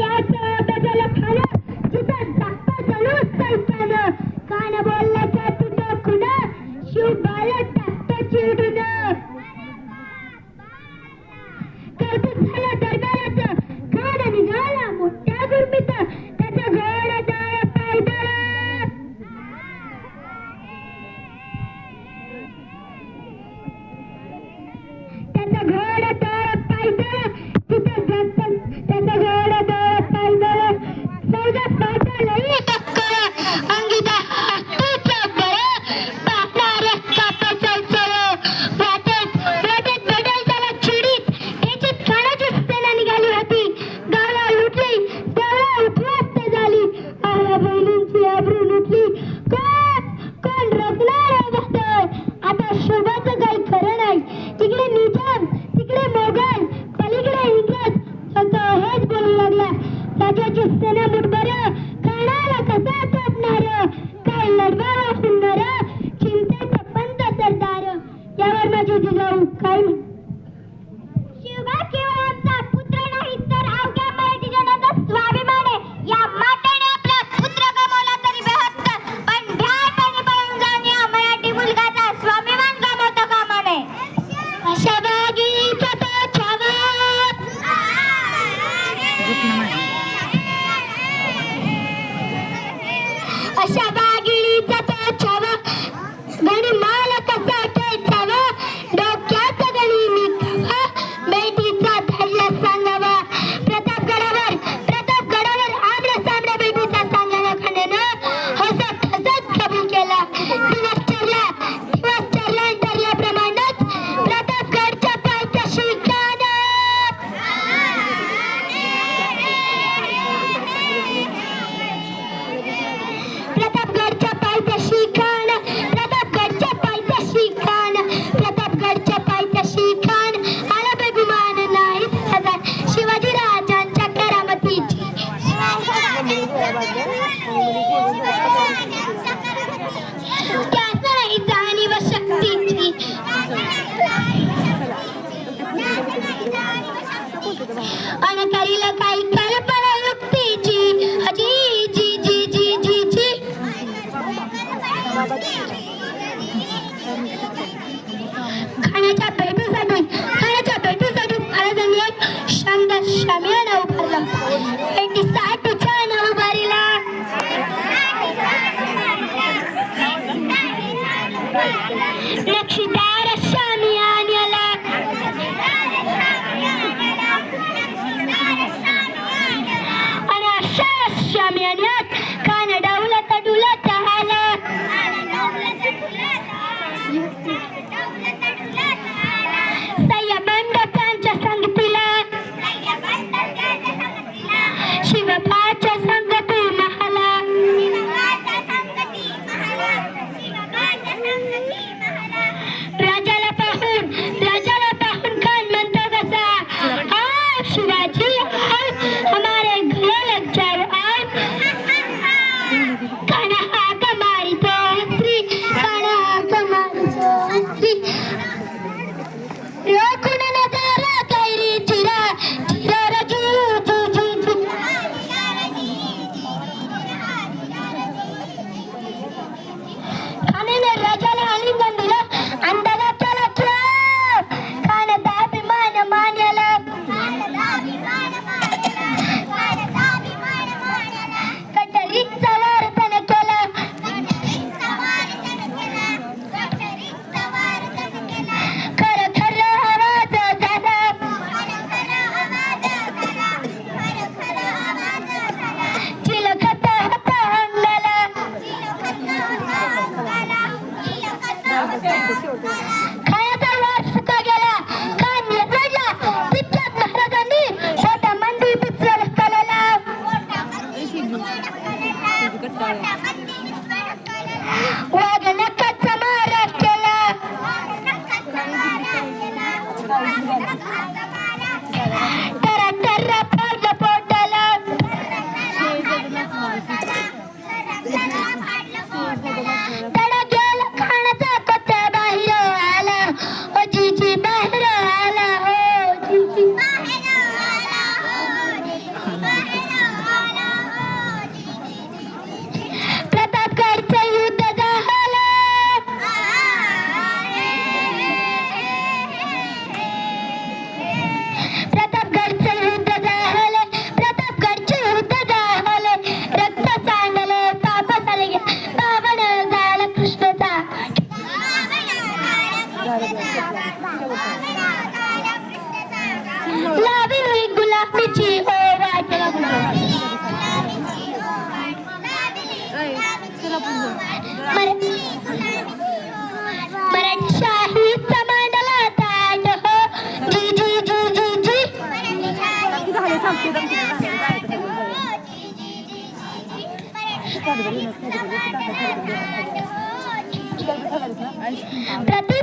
याच्वा बजल खाल, जितन दख्पा जलू साइसान, कान बोल्ला जातु तो कुन, शुबाया तख्प चीड़ुना, Yeah. 对。